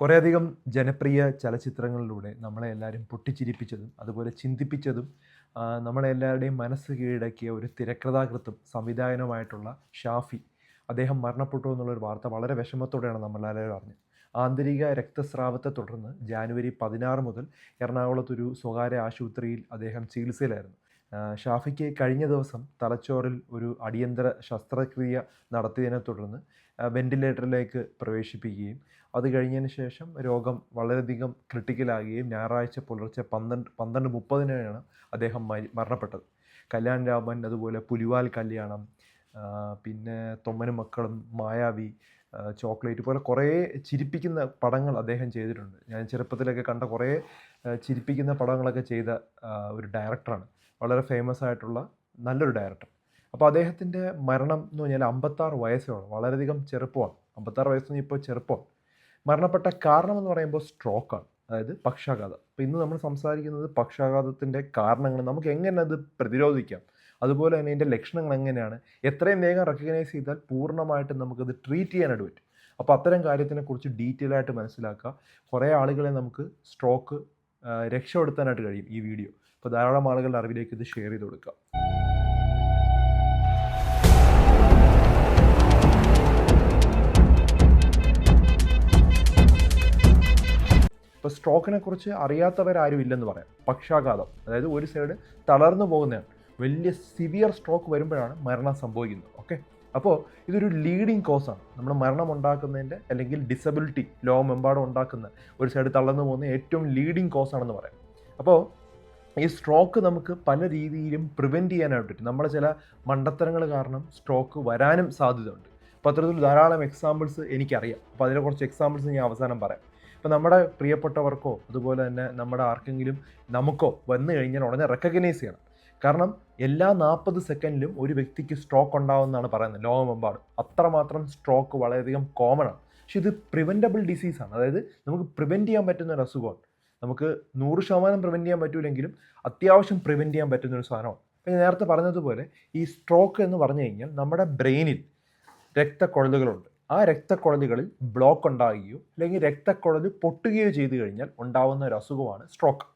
കുറേയധികം ജനപ്രിയ ചലച്ചിത്രങ്ങളിലൂടെ നമ്മളെ എല്ലാവരും പൊട്ടിച്ചിരിപ്പിച്ചതും അതുപോലെ ചിന്തിപ്പിച്ചതും നമ്മളെ എല്ലാവരുടെയും മനസ്സ് കീഴടക്കിയ ഒരു തിരക്കഥാകൃത്തും സംവിധായകനുമായിട്ടുള്ള ഷാഫി അദ്ദേഹം മരണപ്പെട്ടു എന്നുള്ളൊരു വാർത്ത വളരെ വിഷമത്തോടെയാണ് നമ്മളെല്ലാവരും അറിഞ്ഞത്. ആന്തരിക രക്തസ്രാവത്തെ തുടർന്ന് ജാനുവരി പതിനാറ് മുതൽ എറണാകുളത്തൊരു സ്വകാര്യ ആശുപത്രിയിൽ അദ്ദേഹം ചികിത്സയിലായിരുന്നു. ഷാഫിക്ക് കഴിഞ്ഞ ദിവസം തലച്ചോറിൽ ഒരു അടിയന്തര ശസ്ത്രക്രിയ നടത്തിയതിനെ തുടർന്ന് വെന്റിലേറ്ററിലേക്ക് പ്രവേശിപ്പിക്കുകയും അത് കഴിഞ്ഞതിന് ശേഷം രോഗം വളരെയധികം ക്രിട്ടിക്കലാകുകയും ഞായറാഴ്ച പുലർച്ചെ പന്ത്രണ്ട് പന്ത്രണ്ട് മുപ്പതിനാണ് അദ്ദേഹം മരണപ്പെട്ടത്. കല്യാൺ രാമൻ അതുപോലെ പുലിവാൽ കല്യാണം പിന്നെ തൊമ്മനും മക്കളും മായാവി ചോക്ലേറ്റ് പോലെ കുറേ ചിരിപ്പിക്കുന്ന പടങ്ങൾ അദ്ദേഹം ചെയ്തിട്ടുണ്ട്. ഞാൻ ചെറുപ്പത്തിലൊക്കെ കണ്ട കുറേ ചിരിപ്പിക്കുന്ന പടങ്ങളൊക്കെ ചെയ്ത ഒരു ഡയറക്ടറാണ്. വളരെ ഫേമസ് ആയിട്ടുള്ള നല്ലൊരു ഡയറക്ടർ അപ്പോൾ അദ്ദേഹത്തിന്റെ മരണം എന്ന് പറഞ്ഞാൽ അമ്പത്താറ് വയസ്സേ ഉള്ളൂ വളരെയധികം ചെറുപ്പമാണ്. അമ്പത്താറ് വയസ്സെന്ന് ഇപ്പോൾ ചെറുപ്പമാണ് മരണപ്പെട്ട കാരണം എന്ന് പറയുമ്പോൾ സ്ട്രോക്കാണ് അതായത് പക്ഷാഘാതം. അപ്പോൾ ഇന്ന് നമ്മൾ സംസാരിക്കുന്നത് പക്ഷാഘാതത്തിന്റെ കാരണങ്ങൾ നമുക്ക് എങ്ങനെ അത് പ്രതിരോധിക്കാം? അതുപോലെ തന്നെ ഇതിന്റെ ലക്ഷണങ്ങൾ എങ്ങനെയാണ്? എത്രയും വേഗം റെക്കഗ്നൈസ് ചെയ്താൽ പൂർണമായിട്ടും നമുക്കത് ട്രീറ്റ് ചെയ്യാനായിട്ട് പറ്റും. അപ്പോൾ അത്തരം കാര്യത്തിനെക്കുറിച്ച് ഡീറ്റെയിൽ ആയിട്ട് മനസ്സിലാക്കുക. കുറേ ആളുകളെ നമുക്ക് സ്ട്രോക്ക് രക്ഷപ്പെടുത്താനായിട്ട് കഴിയും ഈ വീഡിയോ അപ്പോൾ ധാരാളം ആളുകളുടെ അറിവിലേക്ക് ഇത് ഷെയർ ചെയ്ത് കൊടുക്കുക ഇപ്പോൾ സ്ട്രോക്കിനെ കുറിച്ച് അറിയാത്തവരാരും ഇല്ലെന്ന് പറയാം. പക്ഷാഘാതം. അതായത് ഒരു സൈഡ് തളർന്നു പോകുന്നതാണ് വലിയ സിവിയർ സ്ട്രോക്ക് വരുമ്പോഴാണ് മരണം സംഭവിക്കുന്നത്. ഓക്കെ അപ്പോൾ ഇതൊരു ലീഡിങ് കോസാണ് നമ്മൾ മരണം ഉണ്ടാക്കുന്നതിന്റെ അല്ലെങ്കിൽ ഡിസബിലിറ്റി ലോകമെമ്പാടും ഉണ്ടാക്കുന്ന ഒരു സൈഡ് തളർന്നു പോകുന്ന ഏറ്റവും ലീഡിങ് കോസാണെന്ന് പറയാം. അപ്പോൾ ഈ സ്ട്രോക്ക് നമുക്ക് പല രീതിയിലും പ്രിവെന്റ് ചെയ്യാനായിട്ട് പറ്റും. നമ്മുടെ ചില മണ്ടത്തരങ്ങൾ കാരണം സ്ട്രോക്ക് വരാനും സാധ്യതയുണ്ട്. അപ്പോൾ അത്തരത്തിൽ ധാരാളം എക്സാമ്പിൾസ് എനിക്കറിയാം. അപ്പോൾ അതിനെ കുറച്ച് എക്സാമ്പിൾസ് ഞാൻ അവസാനം പറയാം. ഇപ്പോൾ നമ്മുടെ പ്രിയപ്പെട്ടവർക്കോ അതുപോലെ തന്നെ നമ്മുടെ ആർക്കെങ്കിലും നമുക്കോ വന്നു കഴിഞ്ഞാൽ ഉടനെ റെക്കഗ്നൈസ് ചെയ്യണം. കാരണം എല്ലാ നാൽപ്പത് സെക്കൻഡിലും ഒരു വ്യക്തിക്ക് സ്ട്രോക്ക് ഉണ്ടാവുമെന്നാണ് പറയുന്നത് ലോകമെമ്പാടും. അത്രമാത്രം സ്ട്രോക്ക് വളരെയധികം കോമൺ ആണ്. പക്ഷെ ഇത് പ്രിവെന്റബിൾ ഡിസീസാണ് അതായത് നമുക്ക് പ്രിവെന്റ് ചെയ്യാൻ പറ്റുന്ന ഒരു അസുഖമാണ്. നമുക്ക് നൂറ് ശതമാനം പ്രിവെന്റ് ചെയ്യാൻ പറ്റൂലെങ്കിലും അത്യാവശ്യം പ്രിവെന്റ് ചെയ്യാൻ പറ്റുന്ന ഒരു സാധനമാണ്. പിന്നെ നേരത്തെ പറഞ്ഞതുപോലെ ഈ സ്ട്രോക്ക് എന്ന് പറഞ്ഞു കഴിഞ്ഞാൽ നമ്മുടെ ബ്രെയിനിൽ രക്തക്കുഴലുകളുണ്ട്. ആ രക്തക്കുഴലുകളിൽ ബ്ലോക്ക് ഉണ്ടാകുകയോ അല്ലെങ്കിൽ രക്തക്കുഴൽ പൊട്ടുകയോ ചെയ്തു കഴിഞ്ഞാൽ ഉണ്ടാകുന്ന ഒരു അസുഖമാണ് സ്ട്രോക്ക്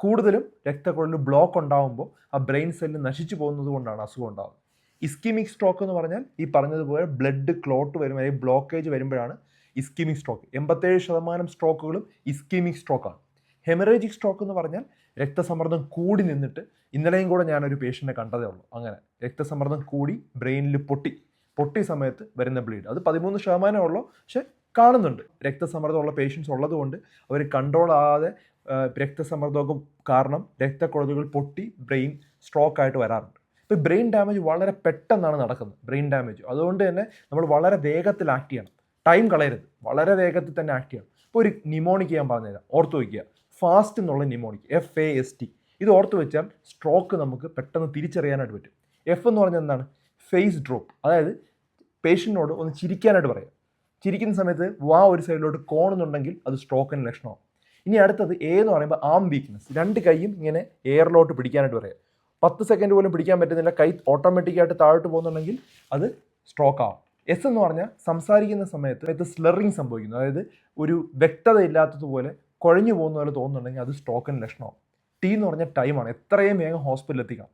കൂടുതലും രക്തക്കുഴലിൽ ബ്ലോക്ക് ഉണ്ടാകുമ്പോൾ ആ ബ്രെയിൻ സെല്ല് നശിച്ചു പോകുന്നത് കൊണ്ടാണ് അസുഖം ഉണ്ടാകുന്നത് ഇസ്കിമിക് സ്ട്രോക്ക് എന്ന് പറഞ്ഞാൽ ഈ പറഞ്ഞതുപോലെ ബ്ലഡ് ക്ലോട്ട് വരും അല്ലെങ്കിൽ ബ്ലോക്കേജ് വരുമ്പോഴാണ് ഇസ്കിമിക് സ്ട്രോക്ക് എൺപത്തേഴ് ശതമാനം സ്ട്രോക്കുകളും ഇസ്കിമിക് സ്ട്രോക്കാണ് ഹെമറേജിക് സ്ട്രോക്ക് എന്ന് പറഞ്ഞാൽ രക്തസമ്മർദ്ദം കൂടി നിന്നിട്ട് ഇന്നലെയും കൂടെ ഞാനൊരു പേഷ്യന്റിനെ കണ്ടതേ ഉള്ളൂ. അങ്ങനെ രക്തസമ്മർദ്ദം കൂടി ബ്രെയിനിൽ പൊട്ടി. പൊട്ടി സമയത്ത് വരുന്ന ബ്ലീഡ് അത് പതിമൂന്ന് ശതമാനമേ ഉള്ളൂ പക്ഷെ കാണുന്നുണ്ട്. രക്തസമ്മർദ്ദമുള്ള പേഷ്യൻസ് ഉള്ളതുകൊണ്ട് അവർ കൺട്രോൾ ആകാതെ രക്തസമ്മർദ്ദമൊക്കെ കാരണം രക്തക്കുഴലുകൾ പൊട്ടി ബ്രെയിൻ സ്ട്രോക്ക് ആയിട്ട് വരാറുണ്ട്. ഇപ്പോൾ ബ്രെയിൻ ഡാമേജ് വളരെ പെട്ടെന്നാണ് നടക്കുന്നത്. ബ്രെയിൻ ഡാമേജ് അതുകൊണ്ട് തന്നെ നമ്മൾ വളരെ വേഗത്തിൽ ആക്ട് ചെയ്യണം. ടൈം കളയരുത്. വളരെ വേഗത്തിൽ തന്നെ ആക്ട് ചെയ്യണം. ഇപ്പോൾ ഒരു നിമോണിക്ക് ഞാൻ പറഞ്ഞുതരാം. ഓർത്ത് വയ്ക്കുക. ഫാസ്റ്റ് എന്നുള്ള mnemonic F A S T ഇത് ഓർത്ത് വെച്ചാൽ സ്ട്രോക്ക് നമുക്ക് പെട്ടെന്ന് തിരിച്ചറിയാനായിട്ട് പറ്റും. എഫ് എന്ന് പറഞ്ഞാൽ എന്താണ്? ഫേസ് ഡ്രോപ്പ് അതായത് പേഷ്യന്റിനോട് ഒന്ന് ചിരിക്കാനായിട്ട് പറയാം. ചിരിക്കുന്ന സമയത്ത് വാ ഒരു സൈഡിലോട്ട് കോണുന്നുണ്ടെങ്കിൽ അത് സ്ട്രോക്കിന്റെ ലക്ഷണമാണ്. ഇനി അടുത്തത് എ എന്ന് പറയുമ്പോൾ ആം വീക്ക്നെസ് രണ്ട് കൈയും ഇങ്ങനെ എയറിലോട്ട് പിടിക്കാനായിട്ട് പറയാം. പത്ത് സെക്കൻഡ് പോലും പിടിക്കാൻ പറ്റുന്നില്ല. കൈ ഓട്ടോമാറ്റിക്കായിട്ട് താഴോട്ട് പോകുന്നുണ്ടെങ്കിൽ അത് സ്ട്രോക്ക് ആവും. എസ് എന്ന് പറഞ്ഞാൽ സംസാരിക്കുന്ന സമയത്ത് ഇത് സ്ലറിങ് സംഭവിക്കുന്നു. അതായത് ഒരു വ്യക്തത ഇല്ലാത്തതുപോലെ കുഴഞ്ഞു പോകുന്ന പോലെ തോന്നുന്നുണ്ടെങ്കിൽ അത് സ്ട്രോക്കിന്റെ ലക്ഷണമാണ്. ടി എന്ന് പറഞ്ഞ ടൈമാണ് എത്രയും വേഗം ഹോസ്പിറ്റലിൽ എത്തിക്കാം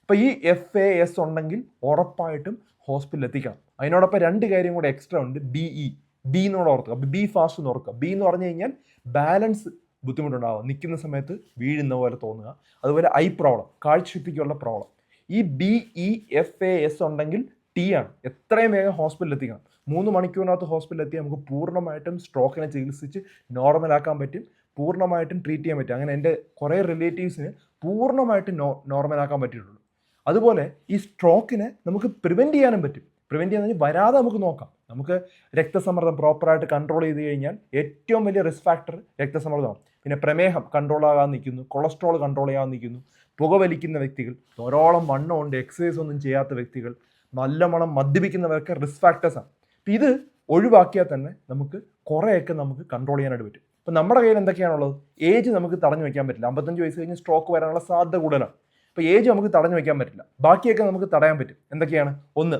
ഇപ്പോൾ ഈ എഫ് എ എസ് ഉണ്ടെങ്കിൽ ഉറപ്പായിട്ടും ഹോസ്പിറ്റലിൽ എത്തിക്കാം അതിനോടൊപ്പം രണ്ട് കാര്യം കൂടെ എക്സ്ട്രാ ഉണ്ട്. ബി ഇ ബി എന്നോട് ഓർക്കുക. അപ്പോൾ ബി ഫാസ്റ്റ് എന്ന് ഓർക്കുക. ബി എന്ന് പറഞ്ഞു കഴിഞ്ഞാൽ ബാലൻസ് ബുദ്ധിമുട്ടുണ്ടാവുക നിൽക്കുന്ന സമയത്ത് വീഴുന്ന പോലെ തോന്നുക. അതുപോലെ ഐ പ്രോബ്ലം കാഴ്ചശക്തിക്കുള്ള പ്രോബ്ലം ഈ B E F A S ഉണ്ടെങ്കിൽ ടി ആണ്. എത്രയും വേഗം ഹോസ്പിറ്റലിൽ എത്തിക്കണം. മൂന്ന് മണിക്കൂറിനകത്ത് ഹോസ്പിറ്റലിൽ എത്തി നമുക്ക് പൂർണമായിട്ടും സ്ട്രോക്കിനെ ചികിത്സിച്ച് നോർമലാക്കാൻ പറ്റും. പൂർണമായിട്ടും ട്രീറ്റ് ചെയ്യാൻ പറ്റും. അങ്ങനെ എന്റെ കുറേ റിലേറ്റീവ്സിന് പൂർണമായിട്ടും നോ നോർമലാക്കാൻ പറ്റിയിട്ടുള്ളൂ. അതുപോലെ ഈ സ്ട്രോക്കിനെ നമുക്ക് പ്രിവെന്റ് ചെയ്യാനും പറ്റും. പ്രിവെന്റ് വെച്ചാൽ വരാതെ നമുക്ക് നോക്കാം. നമുക്ക് രക്തസമ്മർദ്ദം പ്രോപ്പറായിട്ട് കൺട്രോൾ ചെയ്ത് കഴിഞ്ഞാൽ ഏറ്റവും വലിയ റിസ്ക് ഫാക്ടർ രക്തസമ്മർദ്ദമാണ്. പിന്നെ പ്രമേഹം കൺട്രോൾ ആകാൻ നിൽക്കുന്നു. കൊളസ്ട്രോൾ കൺട്രോൾ ചെയ്യാൻ നിൽക്കുന്നു. പുകവലിക്കുന്ന വ്യക്തികൾ ധാരാളം വണ്ണമുണ്ട് എക്സസൈസ് ഒന്നും ചെയ്യാത്ത വ്യക്തികൾ നല്ല മണം മദ്യപിക്കുന്നവരൊക്കെ റിസ്ക് ഫാക്ടേഴ്സാണ് അപ്പം ഇത് ഒഴിവാക്കിയാൽ തന്നെ നമുക്ക് കുറേയൊക്കെ നമുക്ക് കൺട്രോൾ ചെയ്യാനായിട്ട് പറ്റും. ഇപ്പം നമ്മുടെ കയ്യിൽ എന്തൊക്കെയാണുള്ളത്? ഏജ് നമുക്ക് തടഞ്ഞു വെക്കാൻ പറ്റില്ല. അമ്പത്തഞ്ച് വയസ്സ് കഴിഞ്ഞ് സ്ട്രോക്ക് വരാനുള്ള സാധ്യത കൂടുതലാണ്. അപ്പോൾ ഏജ് നമുക്ക് തടഞ്ഞു വെക്കാൻ പറ്റില്ല. ബാക്കിയൊക്കെ നമുക്ക് തടയാൻ പറ്റും. എന്തൊക്കെയാണ്? ഒന്ന്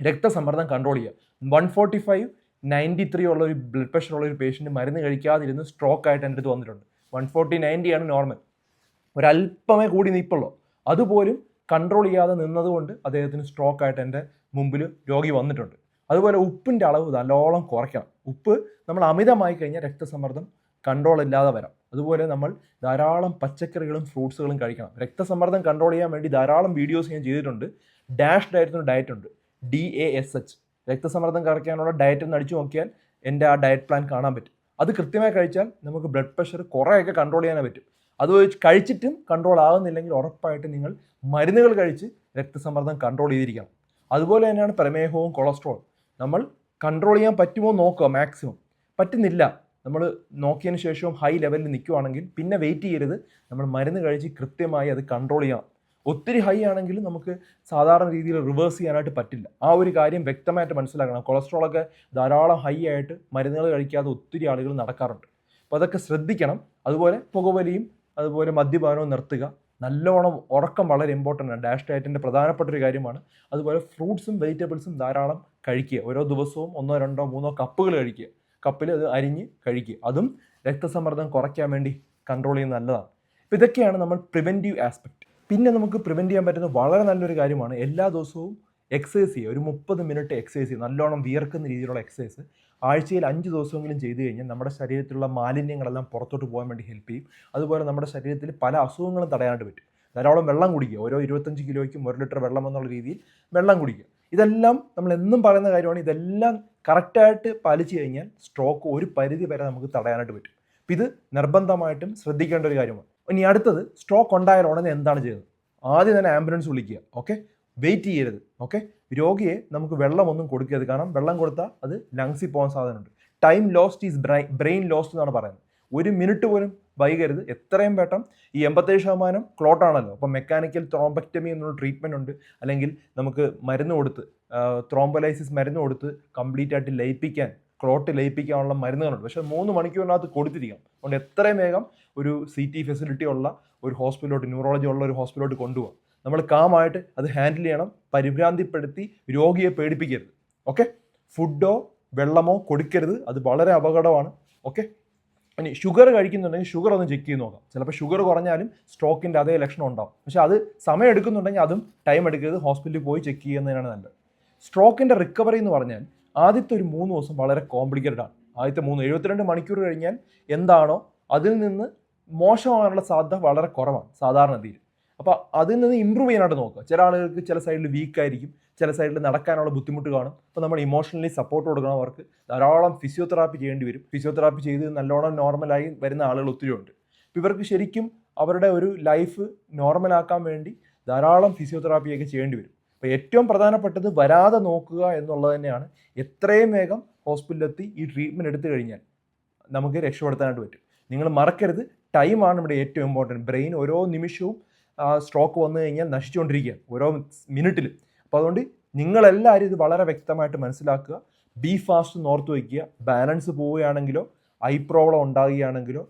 രക്തസമ്മർദ്ദം കൺട്രോൾ ചെയ്യുക. One forty five ninety three ഉള്ള ഒരു ബ്ലഡ് പ്രഷർ ഉള്ള ഒരു പേഷ്യന്റ് മരുന്ന് കഴിക്കാതിരുന്ന് സ്ട്രോക്ക് ആയിട്ട് എന്റെ അടുത്ത് വന്നിട്ടുണ്ട്. വൺ ഫോർട്ടി നയന്റി ആണ് നോർമൽ ഒരല്പമേ കൂടി നിൽപ്പുള്ളൂ അതുപോലും കൺട്രോൾ ചെയ്യാതെ നിന്നതുകൊണ്ട് അദ്ദേഹത്തിന് സ്ട്രോക്ക് ആയിട്ട് എന്റെ മുമ്പിൽ രോഗി വന്നിട്ടുണ്ട്. അതുപോലെ ഉപ്പിന്റെ അളവ് നല്ലോണം കുറയ്ക്കണം. ഉപ്പ് നമ്മൾ അമിതമായി കഴിഞ്ഞാൽ രക്തസമ്മർദ്ദം കൺട്രോൾ ഇല്ലാതെ വരാം. അതുപോലെ നമ്മൾ ധാരാളം പച്ചക്കറികളും ഫ്രൂട്ട്സുകളും കഴിക്കണം. രക്തസമ്മർദ്ദം കൺട്രോൾ ചെയ്യാൻ വേണ്ടി ധാരാളം വീഡിയോസ് ഞാൻ ചെയ്തിട്ടുണ്ട്. ഡാഷ് ഡയറ്റ് ഡയറ്റ് ഉണ്ട്. ഡി എ എസ് എച്ച് രക്തസമ്മർദ്ദം കുറയ്ക്കാനുള്ള ഡയറ്റ് എന്ന് അടിച്ചു നോക്കിയാൽ എന്റെ ആ ഡയറ്റ് പ്ലാൻ കാണാൻ പറ്റും. അത് കൃത്യമായി കഴിച്ചാൽ നമുക്ക് ബ്ലഡ് പ്രഷർ കുറേയൊക്കെ കൺട്രോൾ ചെയ്യാനേ പറ്റും. അത് കഴിച്ചിട്ടും കൺട്രോൾ ആകുന്നില്ലെങ്കിൽ ഉറപ്പായിട്ട് നിങ്ങൾ മരുന്നുകൾ കഴിച്ച് രക്തസമ്മർദ്ദം കൺട്രോൾ ചെയ്തിരിക്കണം. അതുപോലെ തന്നെയാണ് പ്രമേഹവും കൊളസ്ട്രോളും നമ്മൾ കൺട്രോൾ ചെയ്യാൻ പറ്റുമോ നോക്കുക മാക്സിമം പറ്റുന്നില്ല. നമ്മൾ നോക്കിയതിന് ശേഷവും ഹൈ ലെവലിൽ നിൽക്കുവാണെങ്കിൽ പിന്നെ വെയിറ്റ് ചെയ്യരുത്. നമ്മൾ മരുന്ന് കഴിച്ച് കൃത്യമായി അത് കൺട്രോൾ ചെയ്യാം ഒത്തിരി ഹൈ ആണെങ്കിലും നമുക്ക് സാധാരണ രീതിയിൽ റിവേഴ്സ് ചെയ്യാനായിട്ട് പറ്റില്ല. ആ ഒരു കാര്യം വ്യക്തമായിട്ട് മനസ്സിലാക്കണം. കൊളസ്ട്രോളൊക്കെ ധാരാളം ഹൈ ആയിട്ട് മരുന്നുകൾ കഴിക്കാതെ ഒത്തിരി ആളുകൾ നടക്കാറുണ്ട്. അപ്പോൾ അതൊക്കെ ശ്രദ്ധിക്കണം. അതുപോലെ പുകവലിയും അതുപോലെ മദ്യപാനവും നിർത്തുക. നല്ലോണം ഉറക്കം വളരെ ഇമ്പോർട്ടന്റ് ആണ്. ഡാഷ് ഡയറ്റിന്റെ പ്രധാനപ്പെട്ട ഒരു കാര്യമാണ്. അതുപോലെ ഫ്രൂട്ട്സും വെജിറ്റബിൾസും ധാരാളം കഴിക്കുക. ഓരോ ദിവസവും ഒന്നോ രണ്ടോ മൂന്നോ കപ്പുകൾ കഴിക്കുക. കപ്പിൽ അത് അരിഞ്ഞ് കഴിക്കുക. അതും രക്തസമ്മർദ്ദം കുറയ്ക്കാൻ വേണ്ടി കൺട്രോൾ ചെയ്യുന്ന നല്ലതാണ്. അപ്പോൾ ഇതൊക്കെയാണ് നമ്മൾ പ്രിവെന്റീവ് ആസ്പെക്റ്റ് പിന്നെ നമുക്ക് പ്രിവെന്റ് ചെയ്യാൻ പറ്റുന്ന വളരെ നല്ലൊരു കാര്യമാണ്. എല്ലാ ദിവസവും എക്സസൈസ് ചെയ്യുക. ഒരു മുപ്പത് മിനിറ്റ് എക്സസൈസ് ചെയ്യുക. നല്ലോണം വിയർക്കുന്ന രീതിയിലുള്ള എക്സസൈസ് ആഴ്ചയിൽ അഞ്ച് ദിവസമെങ്കിലും ചെയ്തു കഴിഞ്ഞാൽ നമ്മുടെ ശരീരത്തിലുള്ള മാലിന്യങ്ങളെല്ലാം പുറത്തോട്ട് പോകാൻ വേണ്ടി ഹെൽപ്പ് ചെയ്യും. അതുപോലെ നമ്മുടെ ശരീരത്തിൽ പല അസുഖങ്ങളും തടയാനായിട്ട് പറ്റും. ധാരാളം വെള്ളം കുടിക്കുക. ഓരോ ഇരുപത്തഞ്ച് കിലോയ്ക്കും ഒരു ലിറ്റർ വെള്ളം എന്നുള്ള രീതിയിൽ വെള്ളം കുടിക്കുക. ഇതെല്ലാം നമ്മൾ എന്നും പറയുന്ന കാര്യമാണ്. ഇതെല്ലാം കറക്റ്റായിട്ട് പാലിച്ചു കഴിഞ്ഞാൽ സ്ട്രോക്ക് ഒരു പരിധി വരെ നമുക്ക് തടയാനായിട്ട് പറ്റും. അപ്പം ഇത് നിർബന്ധമായിട്ടും ശ്രദ്ധിക്കേണ്ട ഒരു കാര്യമാണ്. ഇനി അടുത്തത് സ്ട്രോക്ക് ഉണ്ടായാൽ ഉടനെ എന്താണ് ചെയ്യുന്നത്? ആദ്യം തന്നെ ആംബുലൻസ് വിളിക്കുക. ഓക്കെ വെയിറ്റ് ചെയ്യരുത് ഓക്കെ രോഗിയെ നമുക്ക് വെള്ളമൊന്നും കൊടുക്കരുത്. കാരണം വെള്ളം കൊടുത്താൽ അത് ലങ്സിൽ പോകാൻ സാധ്യതയുണ്ട്. Time lost is brain brain lost എന്നാണ് പറയുന്നത്. ഒരു മിനിറ്റ് പോലും വൈകരുത്. എത്രയും പെട്ടെന്ന് ഈ എൺപത്തേഴ് ശതമാനം ക്ലോട്ടാണല്ലോ അപ്പോൾ മെക്കാനിക്കൽ ത്രോംബക്ടമി എന്നുള്ള ട്രീറ്റ്മെന്റ് ഉണ്ട്. അല്ലെങ്കിൽ നമുക്ക് മരുന്ന് കൊടുത്ത് ത്രോംബലൈസിസ് മരുന്ന് കൊടുത്ത് കംപ്ലീറ്റ് ആയിട്ട് ലയിപ്പിക്കാൻ ക്ലോട്ട് ലയിപ്പിക്കാനുള്ള മരുന്നുകളുണ്ട് പക്ഷേ മൂന്ന് മണിക്കൂറിനകത്ത് കൊടുത്തിരിക്കാം അതുകൊണ്ട് എത്രയും വേഗം ഒരു സി ടി ഫെസിലിറ്റി ഉള്ള ഒരു ഹോസ്പിറ്റലോട്ട് ന്യൂറോളജി ഉള്ള ഒരു ഹോസ്പിറ്റലോട്ട് കൊണ്ടുപോകാം നമ്മൾ കാമായിട്ട് അത് ഹാൻഡിൽ ചെയ്യണം പരിഭ്രാന്തിപ്പെടുത്തി രോഗിയെ പേടിപ്പിക്കരുത്. ഓക്കെ ഫുഡോ വെള്ളമോ കൊടുക്കരുത്. അത് വളരെ അപകടമാണ്. ഓക്കെ ഇനി ഷുഗർ കഴിക്കുന്നുണ്ടെങ്കിൽ ഷുഗർ ഒന്ന് ചെക്ക് ചെയ്ത് നോക്കാം. ചിലപ്പോൾ ഷുഗർ കുറഞ്ഞാലും സ്ട്രോക്കിന്റെ അതേ ലക്ഷണം ഉണ്ടാവും. പക്ഷേ അത് സമയം എടുക്കുന്നുണ്ടെങ്കിൽ അതും ടൈം എടുക്കരുത്. ഹോസ്പിറ്റലിൽ പോയി ചെക്ക് ചെയ്യുന്നതിനാണ് നല്ലത്. സ്ട്രോക്കിന്റെ റിക്കവറി എന്ന് പറഞ്ഞാൽ ആദ്യത്തെ ഒരു മൂന്ന് ദിവസം വളരെ കോംപ്ലിക്കേറ്റഡ് ആണ്. ആദ്യത്തെ മൂന്ന് എഴുപത്തിരണ്ട് മണിക്കൂർ കഴിഞ്ഞാൽ എന്താണോ അതിൽ നിന്ന് മോശമാകാനുള്ള സാധ്യത വളരെ കുറവാണ് സാധാരണഗതിയിൽ അപ്പോൾ അതിൽ നിന്ന് ഇമ്പ്രൂവ് ചെയ്യാനായിട്ട് നോക്കുക. ചില ആളുകൾക്ക് ചില സൈഡിൽ വീക്ക് ആയിരിക്കും. ചില സൈഡിൽ നടക്കാനുള്ള ബുദ്ധിമുട്ട് കാണും. അപ്പോൾ നമ്മൾ ഇമോഷണലി സപ്പോർട്ട് കൊടുക്കണം അവർക്ക്. ധാരാളം ഫിസിയോതെറാപ്പി ചെയ്യേണ്ടി വരും. ഫിസിയോതെറാപ്പി ചെയ്ത് നല്ലോണം നോർമലായി വരുന്ന ആളുകൾ ഒത്തിരി ഉണ്ട്. ഇവർക്ക് ശരിക്കും അവരുടെ ഒരു ലൈഫ് നോർമലാക്കാൻ വേണ്ടി ധാരാളം ഫിസിയോതെറാപ്പിയൊക്കെ ചെയ്യേണ്ടി വരും. അപ്പോൾ ഏറ്റവും പ്രധാനപ്പെട്ടത് വരാതെ നോക്കുക എന്നുള്ളത് തന്നെയാണ്. എത്രയും വേഗം ഹോസ്പിറ്റലിലെത്തി ഈ ട്രീറ്റ്മെന്റ് എടുത്തു കഴിഞ്ഞാൽ നമുക്ക് രക്ഷപ്പെടുത്താനായിട്ട് പറ്റും. നിങ്ങൾ മറക്കരുത്. ടൈമാണ് ഇവിടെ ഏറ്റവും ഇമ്പോർട്ടന്റ് ബ്രെയിൻ ഓരോ നിമിഷവും സ്ട്രോക്ക് വന്നു കഴിഞ്ഞാൽ നശിച്ചുകൊണ്ടിരിക്കുകയാണ് ഓരോ മിനിറ്റിൽ അപ്പോൾ അതുകൊണ്ട് നിങ്ങളെല്ലാവരും ഇത് വളരെ വ്യക്തമായിട്ട് മനസ്സിലാക്കുക. ബി ഫാസ്റ്റ് നോർത്ത് വയ്ക്കുക. ബാലൻസ് പോവുകയാണെങ്കിലോ ഐ പ്രോബ്ലം ഉണ്ടാകുകയാണെങ്കിലോ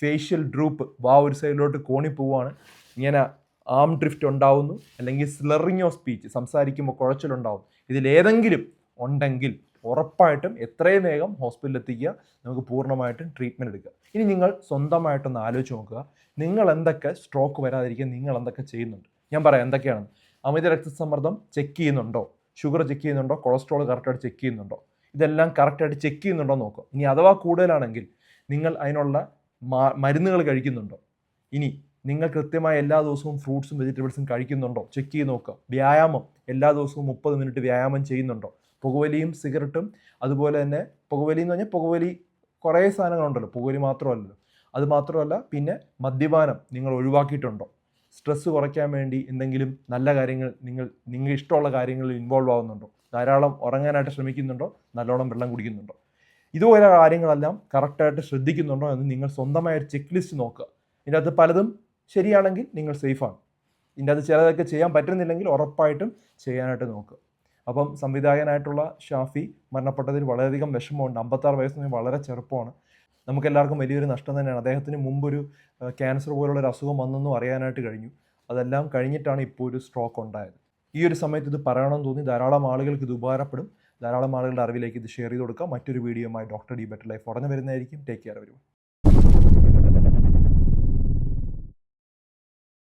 ഫേഷ്യൽ ഡ്രൂപ്പ് വാ ഒരു സൈഡിലോട്ട് കോണി പോവുകയാണ്. ഇങ്ങനെ ആം ഡ്രിഫ്റ്റ് ഉണ്ടാവുന്നു. അല്ലെങ്കിൽ സ്ലറിങ് ഓഫ് സ്പീച്ച് സംസാരിക്കുമ്പോൾ കുഴച്ചിലുണ്ടാവും. ഇതിലേതെങ്കിലും ഉണ്ടെങ്കിൽ ഉറപ്പായിട്ടും എത്രയും വേഗം ഹോസ്പിറ്റലിൽ എത്തിക്കുക നമുക്ക് പൂർണമായിട്ടും ട്രീറ്റ്മെന്റ് എടുക്കുക. ഇനി നിങ്ങൾ സ്വന്തമായിട്ടൊന്ന് ആലോചിച്ച് നോക്കുക. നിങ്ങൾ എന്തൊക്കെ സ്ട്രോക്ക് വരാതിരിക്കാൻ നിങ്ങൾ എന്തൊക്കെ ചെയ്യുന്നുണ്ട്? ഞാൻ പറയാം എന്തൊക്കെയാണ്? അമിത രക്തസമ്മർദ്ദം ചെക്ക് ചെയ്യുന്നുണ്ടോ? ഷുഗർ ചെക്ക് ചെയ്യുന്നുണ്ടോ? കൊളസ്ട്രോൾ കറക്റ്റായിട്ട് ചെക്ക് ചെയ്യുന്നുണ്ടോ? ഇതെല്ലാം കറക്റ്റായിട്ട് ചെക്ക് ചെയ്യുന്നുണ്ടോ നോക്കുക. ഇനി അഥവാ കൂടുതലാണെങ്കിൽ നിങ്ങൾ അതിനുള്ള മരുന്നുകൾ കഴിക്കുന്നുണ്ടോ? ഇനി നിങ്ങൾ കൃത്യമായി എല്ലാ ദിവസവും ഫ്രൂട്ട്സും വെജിറ്റബിൾസും കഴിക്കുന്നുണ്ടോ? ചെക്ക് ചെയ്ത് നോക്കുക. വ്യായാമം എല്ലാ ദിവസവും മുപ്പത് മിനിറ്റ് വ്യായാമം ചെയ്യുന്നുണ്ടോ? പുകവലിയും സിഗരറ്റും അതുപോലെ തന്നെ പുകവലി എന്ന് പറഞ്ഞാൽ പുകവലി കുറേ സാധനങ്ങളുണ്ടല്ലോ. പുകവലി മാത്രമല്ലല്ലോ. അത് മാത്രമല്ല പിന്നെ മദ്യപാനം നിങ്ങൾ ഒഴിവാക്കിയിട്ടുണ്ടോ? സ്ട്രെസ്സ് കുറയ്ക്കാൻ വേണ്ടി എന്തെങ്കിലും നല്ല കാര്യങ്ങൾ നിങ്ങൾ നിങ്ങൾ ഇഷ്ടമുള്ള കാര്യങ്ങളിൽ ഇൻവോൾവ് ആവുന്നുണ്ടോ? ധാരാളം ഉറങ്ങാനായിട്ട് ശ്രമിക്കുന്നുണ്ടോ? നല്ലോണം വെള്ളം കുടിക്കുന്നുണ്ടോ? ഇതുപോലെ കാര്യങ്ങളെല്ലാം കറക്റ്റായിട്ട് ശ്രദ്ധിക്കുന്നുണ്ടോ എന്ന് നിങ്ങൾ സ്വന്തമായ ഒരു ചെക്ക് ലിസ്റ്റ് നോക്കുക. ഇതിന്റെ അകത്ത് പലതും ശരിയാണെങ്കിൽ നിങ്ങൾ സേഫാണ്. ഇതിന്റെ അകത്ത് ചിലതൊക്കെ ചെയ്യാൻ പറ്റുന്നില്ലെങ്കിൽ ഉറപ്പായിട്ടും ചെയ്യാനായിട്ട് നോക്കുക. അപ്പം സംവിധായകനായിട്ടുള്ള ഷാഫി മരണപ്പെട്ടതിൽ വളരെയധികം വിഷമമുണ്ട്. അമ്പത്താറ് വയസ്സിന് വളരെ ചെറുപ്പമാണ്. നമുക്കെല്ലാവർക്കും വലിയൊരു നഷ്ടം തന്നെയാണ്. അദ്ദേഹത്തിന് മുമ്പൊരു ക്യാൻസർ പോലുള്ള ഒരു അസുഖം വന്നെന്നും അറിയാനായിട്ട് കഴിഞ്ഞു. അതെല്ലാം കഴിഞ്ഞിട്ടാണ് ഇപ്പോൾ ഒരു സ്ട്രോക്ക് ഉണ്ടായത്. ഈ ഒരു സമയത്ത് ഇത് പറയണമെന്ന് തോന്നി. ധാരാളം ആളുകൾക്ക് ഇത് ഉപകാരപ്പെടും. ധാരാളം ആളുകളുടെ അറിവിലേക്ക് ഇത് ഷെയർ ചെയ്ത് കൊടുക്കാം. മറ്റൊരു വീഡിയോയുമായി ഡോക്ടർ ഡി ബെറ്റർ ലൈഫ് ഉടനെ വരുന്നതായിരിക്കും. ടേക്ക് കെയർ വരും